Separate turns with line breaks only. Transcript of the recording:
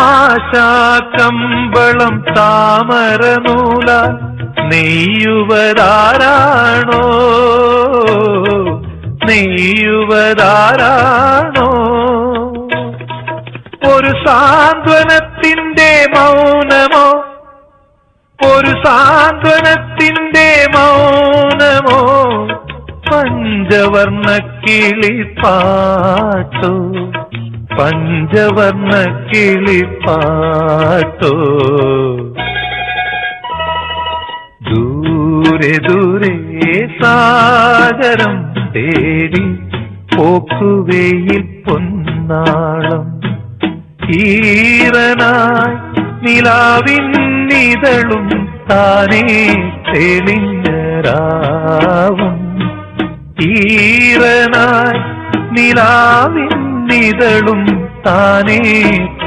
ആശാക്കമ്പളം താമരനൂല നെയ്യുവതാരാണോ? നെയ്യുവതാരാണോ? ഒരു സാന്ത്വനത്തിന്റെ മൗനമോ? ഒരു സാന്ത്വനത്തിന്റെ മൗനമോ? പഞ്ചവർണ കിളിപ്പാട്ടോ പഞ്ചവർണ കിളിപ്പാട്ടോ ദൂരെ ദൂരെ സാഗരം തേടി പോക്കുവെയിൽ പൊന്നാളം. ഈറനായി നിലാവിന്നിതളും താനേ തെളിഞ്ഞരാവും. ഈറനായി നിലാവിന്നിതളും താനേ